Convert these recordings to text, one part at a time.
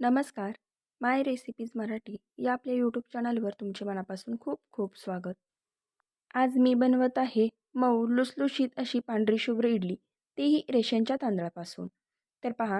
नमस्कार. माय रेसिपीज मराठी या आपल्या यूट्यूब चॅनलवर तुमचे मनापासून खूप खूप स्वागत. आज मी बनवत आहे मऊ लुसलुशीत अशी पांढरी शुभ्र इडली. तीही रेशनच्या तांदळापासून. तर पहा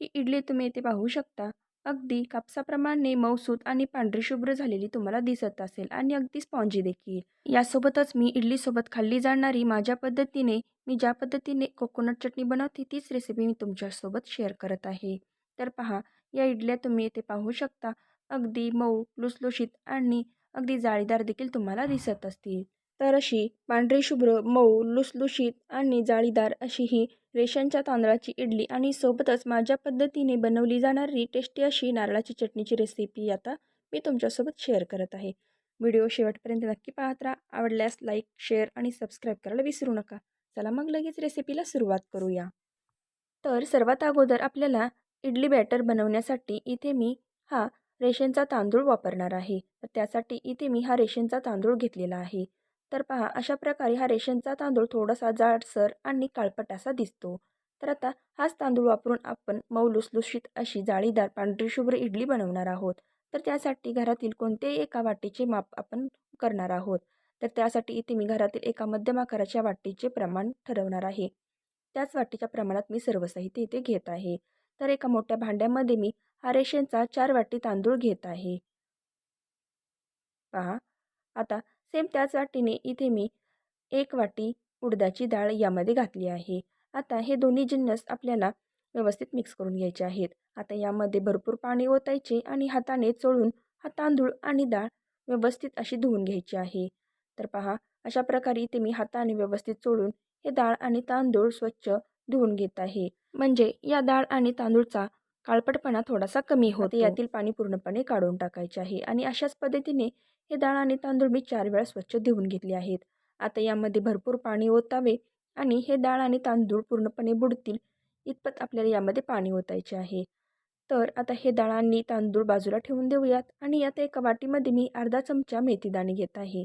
ही इडली तुम्ही येथे पाहू शकता. अगदी कापसाप्रमाणे मऊसूत आणि पांढरी शुभ्र झालेली तुम्हाला दिसत असेल आणि अगदी स्पॉन्जी देखील. यासोबतच मी इडलीसोबत खाल्ली जाणारी माझ्या पद्धतीने मी ज्या पद्धतीने कोकोनट चटणी बनवते तीच रेसिपी मी तुमच्यासोबत शेअर करत आहे. तर पहा या इडल्या तुम्ही इथे पाहू शकता. अगदी मऊ लुसलुशीत आणि अगदी जाळीदार देखील तुम्हाला दिसत असतील. तर अशी पांढरी शुभ्र मऊ लुसलुशीत आणि जाळीदार अशी ही रेशनच्या तांदळाची इडली आणि सोबतच माझ्या पद्धतीने बनवली जाणारी टेस्टी अशी नारळाची चटणीची रेसिपी आता मी तुमच्यासोबत शेअर करत आहे. व्हिडिओ शेवटपर्यंत नक्की पाहत राहा. आवडल्यास लाईक शेअर आणि सबस्क्राईब करायला विसरू नका. चला मग लगेच रेसिपीला सुरुवात करूया. तर सर्वात अगोदर आपल्याला इडली बॅटर बनवण्यासाठी इथे मी हा रेशनचा तांदूळ वापरणार आहे. तर त्यासाठी इथे मी हा रेशनचा तांदूळ घेतलेला आहे. तर पहा अशा प्रकारे हा रेशनचा तांदूळ थोडासा जाडसर आणि काळपट असा दिसतो. तर आता हाच तांदूळ वापरून आपण मऊ लुसलुशीत अशी जाळीदार पांढरी शुभ्र इडली बनवणार आहोत. तर त्यासाठी घरातील कोणतेही एका वाटीचे माप आपण करणार आहोत. तर त्यासाठी इथे मी घरातील एका मध्यम आकाराच्या वाटीचे प्रमाण ठरवणार आहे. त्याच वाटीच्या प्रमाणात मी सर्व साहित्य इथे घेत आहे. तर एका मोठ्या भांड्यामध्ये मी हा रेशनचा चार वाटी तांदूळ घेत आहे. पहा आता सेम त्याच वाटीने इथे मी एक वाटी उडदाची डाळ यामध्ये घातली आहे. आता हे दोन्ही जिन्नस आपल्याला व्यवस्थित मिक्स करून घ्यायचे आहेत. आता यामध्ये भरपूर पाणी ओतायचे आणि हाताने चोळून हा तांदूळ आणि डाळ व्यवस्थित अशी धुवून घ्यायची आहे. तर पहा अशा प्रकारे इथे मी हाताने व्यवस्थित चोळून हे डाळ आणि तांदूळ स्वच्छ धुवून घेत आहे. म्हणजे या डाळ आणि तांदूळचा काळपटपणा थोडासा कमी होते. यातील पाणी पूर्णपणे काढून टाकायचे आहे आणि अशाच पद्धतीने हे डाळ आणि तांदूळ मी चार वेळा स्वच्छ धुवून घेतले आहेत. आता यामध्ये भरपूर पाणी ओतावे आणि हे डाळ आणि तांदूळ पूर्णपणे बुडतील इतपत आपल्याला यामध्ये पाणी ओतायचे आहे. तर आता हे डाळ आणि तांदूळ बाजूला ठेवून देऊयात आणि यात एका वाटीमध्ये मी अर्धा चमचा मेथीदाणे घेत आहे.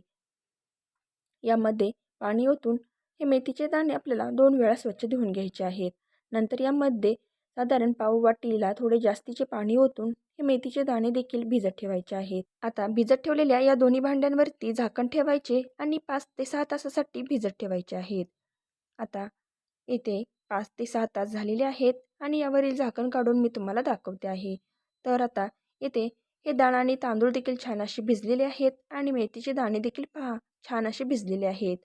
यामध्ये पाणी ओतून हे मेथीचे दाणे आपल्याला दोन वेळा स्वच्छ धुवून घ्यायचे आहेत. नंतर यामध्ये साधारण पाव वाटीला थोडे जास्तीचे पाणी ओतून हे मेथीचे दाणे देखील भिजत ठेवायचे आहेत. आता भिजत ठेवलेल्या या दोन्ही भांड्यांवरती झाकण ठेवायचे आणि पाच ते सहा तासासाठी भिजत ठेवायचे आहेत. आता येथे पाच ते सहा तास झालेले आहेत आणि यावरील झाकण काढून मी तुम्हाला दाखवते आहे. तर आता येथे हे दाणा आणि तांदूळ देखील छान असे भिजलेले आहेत आणि मेथीचे दाणे देखील पहा छान असे भिजलेले आहेत.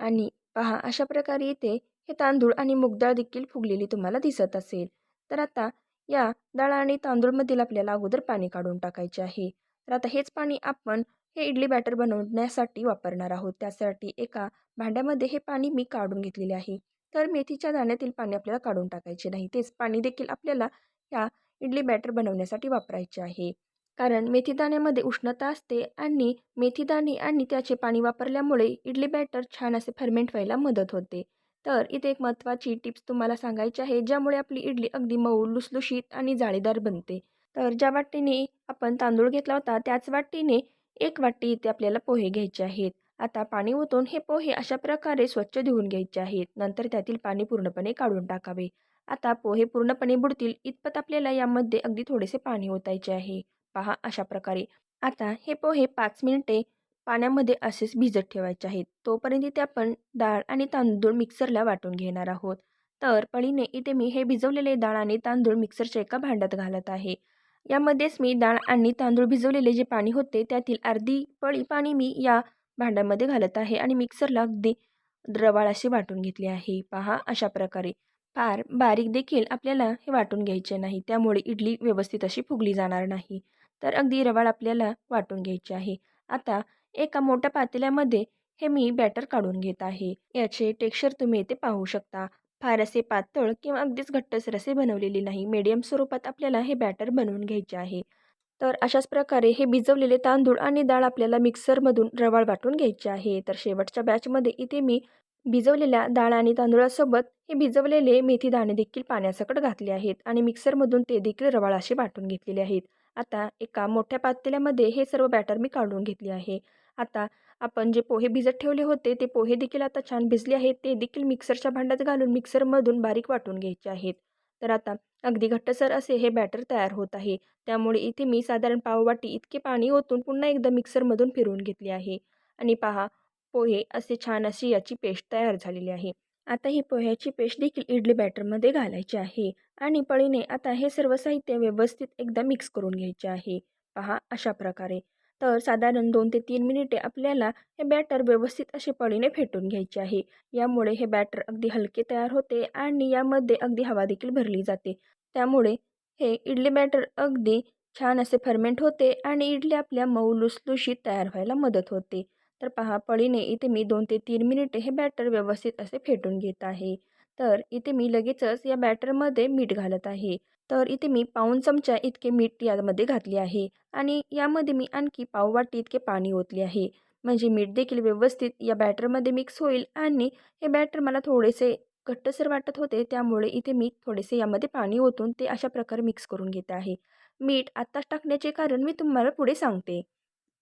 आणि पहा अशा प्रकारे इथे हे तांदूळ आणि मुगडाळ देखील फुगलेली तुम्हाला दिसत असेल. तर आता या डाळ आणि तांदूळमधील आपल्याला अगोदर पाणी काढून टाकायचे आहे. तर आता हेच पाणी आपण हे इडली बॅटर बनवण्यासाठी वापरणार आहोत. त्यासाठी एका भांड्यामध्ये हे पाणी मी काढून घेतलेले आहे. तर मेथीच्या दाण्यातील पाणी आपल्याला काढून टाकायचे नाही. तेच पाणी देखील आपल्याला या इडली बॅटर बनवण्यासाठी वापरायचे आहे. कारण मेथीदाण्यामध्ये उष्णता असते आणि मेथीदाणे आणि त्याचे पाणी वापरल्यामुळे इडली बॅटर छान असे फर्मेंट व्हायला मदत होते. तर इथे एक महत्त्वाची टिप्स तुम्हाला सांगायची आहे ज्यामुळे आपली इडली अगदी मऊ लुसलुशीत आणि जाळीदार बनते. तर ज्या वाटीने आपण तांदूळ घेतला होता त्याच वाटीने एक वाटी इथे आपल्याला पोहे घ्यायचे आहेत. आता पाणी ओतून हे पोहे अशा प्रकारे स्वच्छ धुवून घ्यायचे आहेत. नंतर त्यातील पाणी पूर्णपणे काढून टाकावे. आता पोहे पूर्णपणे बुडतील इतपत आपल्याला यामध्ये अगदी थोडेसे पाणी ओतायचे आहे. पहा अशा प्रकारे. आता हे पोहे पाच मिनिटे पाण्यामध्ये असेच भिजत ठेवायचे आहेत. तोपर्यंत इथे आपण डाळ आणि तांदूळ मिक्सरला वाटून घेणार आहोत. तर पळीने इथे मी हे भिजवलेले डाळ आणि तांदूळ मिक्सरच्या एका भांड्यात घालत आहे. यामध्येच मी डाळ आणि तांदूळ भिजवलेले जे पाणी होते त्यातील अर्धी पळी पाणी मी या भांड्यामध्ये घालत आहे आणि मिक्सरला अगदी रवाळ अशी वाटून घेतली आहे. पहा अशा प्रकारे. फार बारीक देखील आपल्याला हे वाटून घ्यायचे नाही. त्यामुळे इडली व्यवस्थित अशी फुगली जाणार नाही. तर अगदी रवाळ आपल्याला वाटून घ्यायची आहे. आता एका मोठ्या पातेल्यामध्ये हे मी बॅटर काढून घेत आहे. याचे टेक्स्चर तुम्ही येथे पाहू शकता. फार असे पातळ किंवा अगदीच घट्टसर असे बनवलेले नाही. मीडियम स्वरूपात आपल्याला हे बॅटर बनवून घ्यायचे आहे. तर अशाच प्रकारे हे भिजवलेले तांदूळ आणि डाळ आपल्याला मिक्सरमधून रवाळ वाटून घ्यायचे आहे. तर शेवटच्या बॅचमध्ये इथे मी भिजवलेल्या डाळ आणि तांदूळासोबत हे भिजवलेले मेथी दाणे देखील पाण्यासकट घातले आहेत आणि मिक्सरमधून ते देखील रवाळ असे वाटून घेतलेले आहेत. आता एका मोठ्या पातेल्यामध्ये हे सर्व बॅटर मी काढून घेतली आहे. आता आपण जे पोहे भिजत ठेवले होते ते पोहे देखील आता छान भिजले आहेत. ते देखील मिक्सरच्या भांड्यात घालून मिक्सरमधून बारीक वाटून घ्यायचे आहेत. तर आता अगदी घट्टसर असे हे बॅटर तयार होत आहे. त्यामुळे इथे मी साधारण पाववाटी इतके पाणी ओतून पुन्हा एकदा मिक्सरमधून फिरवून घेतले आहे. आणि पहा पोहे असे छान अशी याची पेस्ट तयार झालेली आहे. आता ही पोह्याची पेस्ट देखील इडली बॅटरमध्ये घालायची आहे. आणि पळीने आता हे सर्व साहित्य व्यवस्थित एकदा मिक्स करून घ्यायचे आहे. पहा अशा प्रकारे. तर साधारण दोन ते तीन मिनिटे आपल्याला हे बॅटर व्यवस्थित असे पळीने फेटून घ्यायचे आहे. यामुळे हे बॅटर अगदी हलके तयार होते आणि यामध्ये अगदी हवा देखील भरली जाते. त्यामुळे हे इडली बॅटर अगदी छान असे फर्मेंट होते आणि इडली आपल्या मऊ लुसलुशीत तयार व्हायला मदत होते. तर पहा पळीने इथे मी दोन ते तीन मिनिटे हे बॅटर व्यवस्थित असे फेटून घेत आहे. तर इथे मी लगेचच या बॅटरमध्ये मीठ घालत आहे. तर इथे मी पाऊन चमचा इतके मीठ यामध्ये घातले आहे आणि यामध्ये मी आणखी पाववाटी इतके पाणी ओतले आहे. म्हणजे मीठ देखील व्यवस्थित या बॅटरमध्ये मिक्स होईल आणि हे बॅटर मला थोडेसे घट्टसर वाटत होते त्यामुळे इथे मी थोडेसे यामध्ये पाणी ओतून ते अशा प्रकारे मिक्स करून घेत आहे. मीठ आत्ताच टाकण्याचे कारण मी तुम्हाला पुढे सांगते.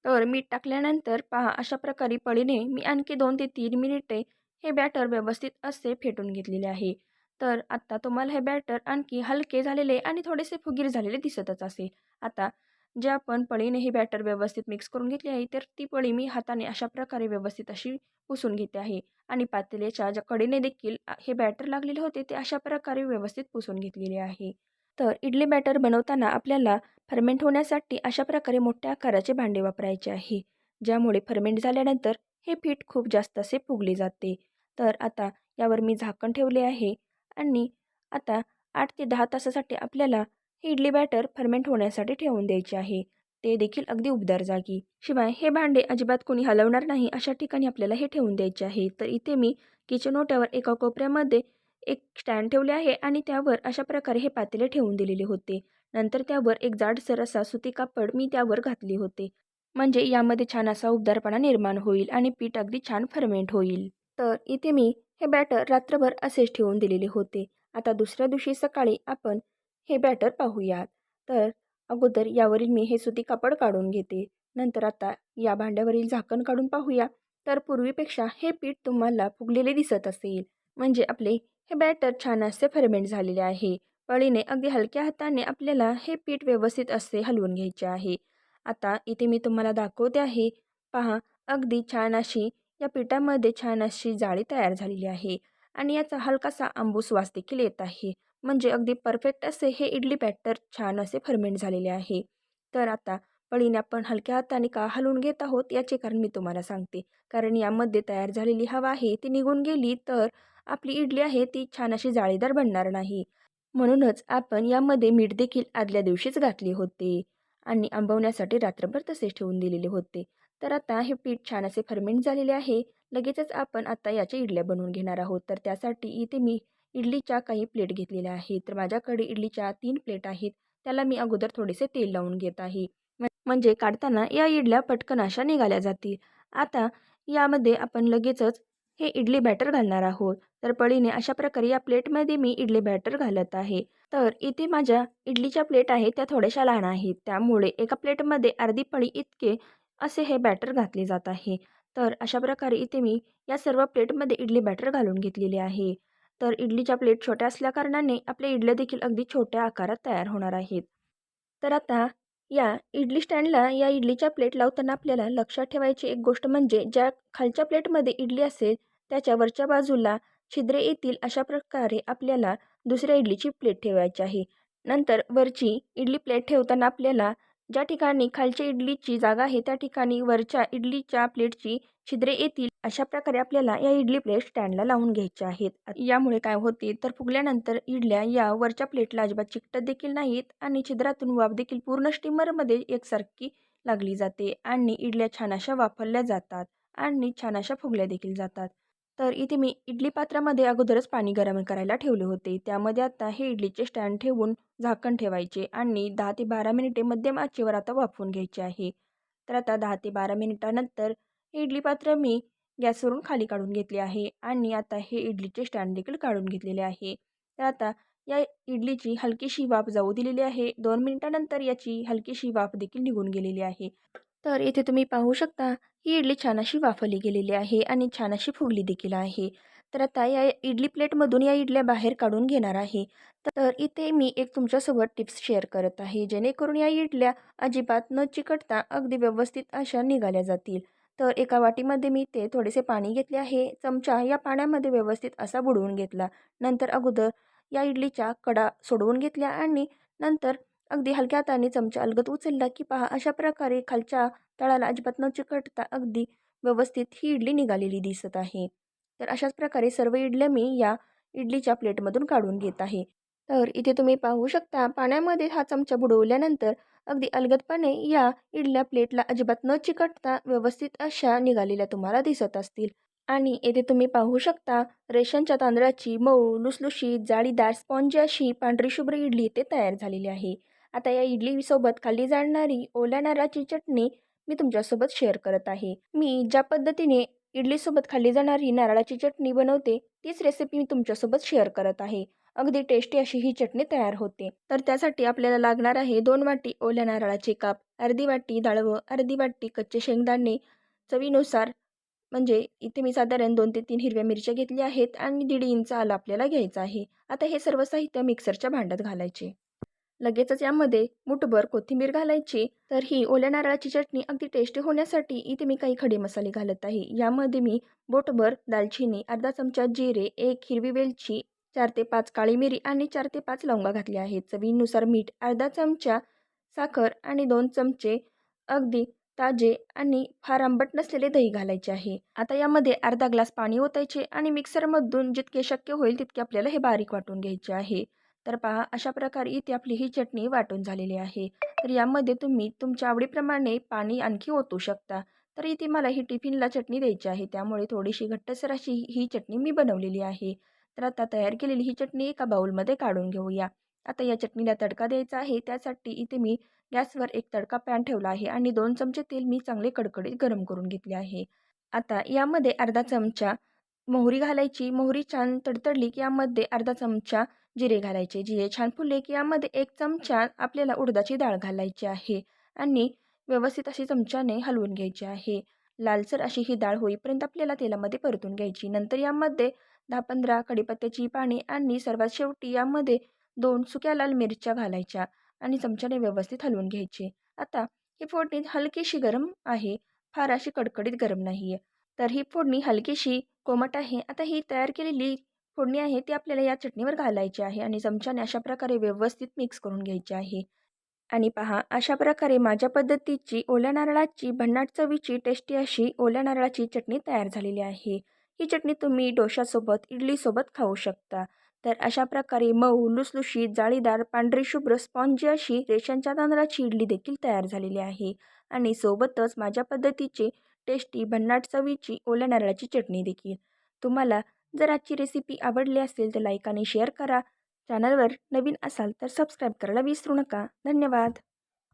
तर मीठ टाकल्यानंतर पहा अशा प्रकारे पळीने मी आणखी दोन ते तीन मिनिटे हे बॅटर व्यवस्थित असे फेटून घेतलेले आहे. तर आत्ता तुम्हाला हे बॅटर आणखी हलके झालेले आणि थोडेसे फुगीर झालेले दिसतच असेल आता जे आपण पळीने हे बॅटर व्यवस्थित मिक्स करून घेतली आहे तर ती पळी मी हाताने अशा प्रकारे व्यवस्थित अशी पुसून घेते आहे. आणि पातेल्याच्या ज्या कडेने देखील हे बॅटर लागलेले होते ते अशा प्रकारे व्यवस्थित पुसून घेतलेले आहे. तर इडली बॅटर बनवताना आपल्याला फर्मेंट होण्यासाठी अशा प्रकारे मोठ्या आकाराचे भांडे वापरायचे आहे. ज्यामुळे फर्मेंट झाल्यानंतर हे पीठ खूप जास्त असे फुगले जाते. तर आता यावर मी झाकण ठेवले आहे आणि आता आठ ते दहा तासासाठी आपल्याला हे इडली बॅटर फर्मेंट होण्यासाठी ठेवून द्यायचे आहे. ते देखील अगदी उबदार जागी. शिवाय हे भांडे अजिबात कोणी हलवणार नाही अशा ठिकाणी आपल्याला हे ठेवून द्यायचे आहे. तर इथे मी किचन ओट्यावर एका कोपऱ्यामध्ये एक स्टँड ठेवले आहे आणि त्यावर अशा प्रकारे हे पातेले ठेवून दिलेले होते. नंतर त्यावर एक जाडसर असा सुती कापड मी त्यावर घातले होते. म्हणजे यामध्ये छान असा उबदारपणा निर्माण होईल आणि पीठ अगदी छान फर्मेंट होईल. तर इथे मी हे बॅटर रात्रभर असेच ठेवून दिलेले होते. आता दुसऱ्या दिवशी सकाळी आपण हे बॅटर पाहूयात. तर अगोदर यावरील मी हे सुती कापड काढून घेते. नंतर आता या भांड्यावरील झाकण काढून पाहूया. तर पूर्वीपेक्षा हे पीठ तुम्हाला फुगलेले दिसत असेल. म्हणजे आपले हे बॅटर छान असे फर्मेंट झालेले आहे. पळीने अगदी हलक्या हाताने आपल्याला हे पीठ व्यवस्थित असे हलवून घ्यायचे आहे. आता इथे मी तुम्हाला दाखवते आहे. पहा अगदी छान अशी या पिठामध्ये छान अशी जाळी तयार झालेली आहे. आणि याचा हलकासा आंबू स्वास देखील येत आहे. म्हणजे अगदी परफेक्ट असे हे इडली बॅटर छान असे फर्मेंट झालेले आहे. तर आता पळीने आपण हलक्या हाताने का हलवून घेत आहोत याचे कारण मी तुम्हाला सांगते. कारण यामध्ये तयार झालेली हवा आहे ती निघून गेली तर आपली इडली आहे ती छान अशी जाळीदार बनणार नाही. म्हणूनच आपण यामध्ये मीठ देखील आदल्या दिवशीच घातले होते आणि आंबवण्यासाठी रात्रभर तसेच ठेवून दिलेले होते. तर आता हे पीठ छान असे फर्मेंट झालेले आहे. लगेचच आपण आता याच्या इडल्या बनवून घेणार आहोत. तर त्यासाठी इथे मी इडलीच्या काही प्लेट घेतलेल्या आहेत. तर माझ्याकडे इडलीच्या तीन प्लेट आहेत. त्याला मी अगोदर थोडेसे तेल लावून घेत आहे. म्हणजे काढताना या इडल्या पटकन अशा निघाल्या जातील. आता यामध्ये आपण लगेचच हे इडली बॅटर घालणार आहोत. तर पळीने अशा प्रकारे या प्लेटमध्ये मी इडली बॅटर घालत आहे. तर इथे माझ्या इडलीच्या प्लेट आहेत त्या थोड्याशा लहान आहेत. त्यामुळे एका प्लेटमध्ये अर्धी पळी इतके असे हे बॅटर घातले जात आहे. तर अशा प्रकारे इथे मी या सर्व प्लेटमध्ये इडली बॅटर घालून घेतलेली आहे. तर इडलीच्या प्लेट छोट्या असल्याकारणाने आपल्या इडल्या देखील अगदी छोट्या आकारात तयार होणार आहेत. तर आता या इडली स्टँडला या इडलीच्या प्लेट लावताना आपल्याला लक्षात ठेवायची एक गोष्ट म्हणजे ज्या खालच्या प्लेटमध्ये इडली असेल त्याच्या वरच्या बाजूला छिद्रे येतील अशा प्रकारे आपल्याला दुसऱ्या इडलीची प्लेट ठेवायची आहे. नंतर वरची इडली प्लेट ठेवताना आपल्याला ज्या ठिकाणी खालच्या इडलीची जागा आहे त्या ठिकाणी वरच्या इडलीच्या प्लेटची छिद्रे येतील अशा प्रकारे आपल्याला या इडली प्लेट स्टँडला लावून घ्यायच्या आहेत. यामुळे काय होते तर फुगल्यानंतर इडल्या या वरच्या प्लेटला अजिबात चिकटत देखील नाहीत आणि छिद्रातून वाफ देखील पूर्ण स्टीमरमध्ये एकसारखी लागली जाते आणि इडल्या छान अशा वापरल्या जातात आणि छान अशा फुगल्या देखील जातात. तर इथे मी इडली पात्रामध्ये अगोदरच पाणी गरम करायला ठेवले होते. त्यामध्ये आता हे इडलीचे स्टँड ठेवून झाकण ठेवायचे आणि दहा ते बारा मिनिटे मध्यम आचेवर आता वाफवून घ्यायचे आहे. तर आता दहा ते बारा मिनिटानंतर हे इडली पात्र मी गॅसवरून खाली काढून घेतले आहे आणि आता हे इडलीचे स्टँड देखील काढून घेतलेले आहे. तर आता या इडलीची हलकीशी वाफ जाऊ दिलेली आहे. दोन मिनिटानंतर याची हलकीशी वाफ देखील निघून गेलेली आहे. तर इथे तुम्ही पाहू शकता ही इडली छान अशी वाफवली गेलेली आहे आणि छान अशी फुगली देखील आहे. तर आता या इडली प्लेटमधून या इडल्या बाहेर काढून घेणार आहे. तर इथे मी एक तुमच्यासोबत टिप्स शेअर करत आहे. जेणेकरून या इडल्या अजिबात न चिकटता अगदी व्यवस्थित अशा निघाल्या जातील. तर एका वाटीमध्ये मी ते थोडेसे पाणी घेतले आहे. चमचा या पाण्यामध्ये व्यवस्थित असा बुडवून घेतला. नंतर अगोदर या इडलीच्या कडा सोडवून घेतल्या आणि नंतर अगदी हलक्या हाताने चमचा अलगत उचलला की पहा अशा प्रकारे खालच्या तळाला अजिबात न चिकटता अगदी व्यवस्थित ही इडली निघालेली दिसत आहे. तर अशाच प्रकारे सर्व इडल्या मी या इडलीच्या प्लेटमधून काढून घेत आहे. तर इथे तुम्ही पाहू शकता पाण्यामध्ये हा चमचा बुडवल्यानंतर अगदी अलगदपणे या इडल्या प्लेटला अजिबात न चिकटता व्यवस्थित अशा निघालेल्या तुम्हाला दिसत असतील. आणि येथे तुम्ही पाहू शकता रेशनच्या तांदळाची मऊ लुसलुशीत जाळीदार स्पॉन्जी अशी पांढरी शुभ्र इडली इथे तयार झालेली आहे. आता या इडलीसोबत खाल्ली जाणारी ओल्या नारळाची चटणी मी तुमच्यासोबत शेअर करत आहे. मी ज्या पद्धतीने इडलीसोबत खाल्ली जाणारी नारळाची चटणी बनवते तीच रेसिपी मी तुमच्यासोबत शेअर करत आहे. अगदी टेस्टी अशी ही चटणी तयार होते. तर त्यासाठी आपल्याला लागणार आहे दोन वाटी ओल्या नारळाचे काप अर्धी वाटी डाळवं अर्धी वाटी कच्चे शेंगदाणे चवीनुसार. म्हणजे इथे मी साधारण दोन ते तीन हिरव्या मिरच्या घेतल्या आहेत आणि दीड इंच आला आपल्याला घ्यायचा आहे. आता हे सर्व साहित्य मिक्सरच्या भांड्यात घालायचे. लगेचच यामध्ये मुठभर कोथिंबीर घालायची. तर ही ओल्या नारळाची चटणी अगदी टेस्टी होण्यासाठी इथे मी काही खडे मसाले घालत आहे. यामध्ये मी बोटभर दालचिनी अर्धा चमचा जिरे एक हिरवी वेलची चार ते पाच काळी मिरी आणि चार ते पाच लवंगा घातल्या आहेत. चवीनुसार मीठ अर्धा चमचा साखर आणि दोन चमचे अगदी ताजे आणि फार आंबट नसलेले दही घालायचे आहे. आता यामध्ये अर्धा ग्लास पाणी ओतायचे आणि मिक्सरमधून जितके शक्य होईल तितके आपल्याला हे बारीक वाटून घ्यायचे आहे. तर पहा अशा प्रकारे इथे आपली ही चटणी वाटून झालेली आहे. तर यामध्ये तुम्ही तुमच्या आवडीप्रमाणे पाणी आणखी ओतू शकता. तर इथे मला ही टिफिनला चटणी द्यायची आहे. त्यामुळे थोडीशी घट्टसर अशी ही चटणी मी बनवलेली आहे. तर आता तयार केलेली ही चटणी एका बाऊलमध्ये काढून घेऊया. आता या चटणीला तडका द्यायचा आहे. त्यासाठी इथे मी गॅसवर एक तडका पॅन ठेवला आहे आणि दोन चमचे तेल मी चांगले कडकडीत गरम करून घेतले आहे. आता यामध्ये अर्धा चमचा मोहरी घालायची. मोहरी छान तडतडली की यामध्ये अर्धा चमचा जिरे घालायचे. जिरे छान फुलले की यामध्ये एक चमचा आपल्याला उडदाची डाळ घालायची आहे आणि व्यवस्थित अशी चमच्याने हलवून घ्यायची आहे. लालसर अशी ही डाळ होईपर्यंत आपल्याला तेलामध्ये परतून घ्यायची. नंतर यामध्ये दहा पंधरा कडीपत्त्याची पाणी आणि सर्वात शेवटी यामध्ये दोन सुक्या लाल मिरच्या घालायच्या आणि चमच्याने व्यवस्थित हलवून घ्यायचे. आता ही फोडणी हलकीशी गरम आहे. फार अशी कडकडीत गरम नाही आहे तर ही फोडणी हलकीशी कोमट आहे. आता ही तयार केलेली फोडणी आहे ती आपल्याला या चटणीवर घालायची आहे आणि चमच्याने अशा प्रकारे व्यवस्थित मिक्स करून घ्यायची आहे. आणि पहा अशा प्रकारे माझ्या पद्धतीची ओल्या नारळाची भन्नाट चवीची टेस्टी अशी ओल्या नारळाची चटणी तयार झालेली आहे. ही चटणी तुम्ही डोशासोबत इडलीसोबत खाऊ शकता. तर अशा प्रकारे मऊ लुसलुशीत जाळीदार पांढरी शुभ्र स्पॉन्जी अशी रेशनच्या तांदळाची इडली देखील तयार झालेली आहे. आणि सोबतच माझ्या पद्धतीची टेस्टी भन्नाट चवीची ओल्या नारळाची चटणी देखील. तुम्हाला जर आजची रेसिपी आवडली असेल तर लाईक आणि शेअर करा. चॅनलवर नवीन असाल तर सबस्क्राईब करायला विसरू नका. धन्यवाद.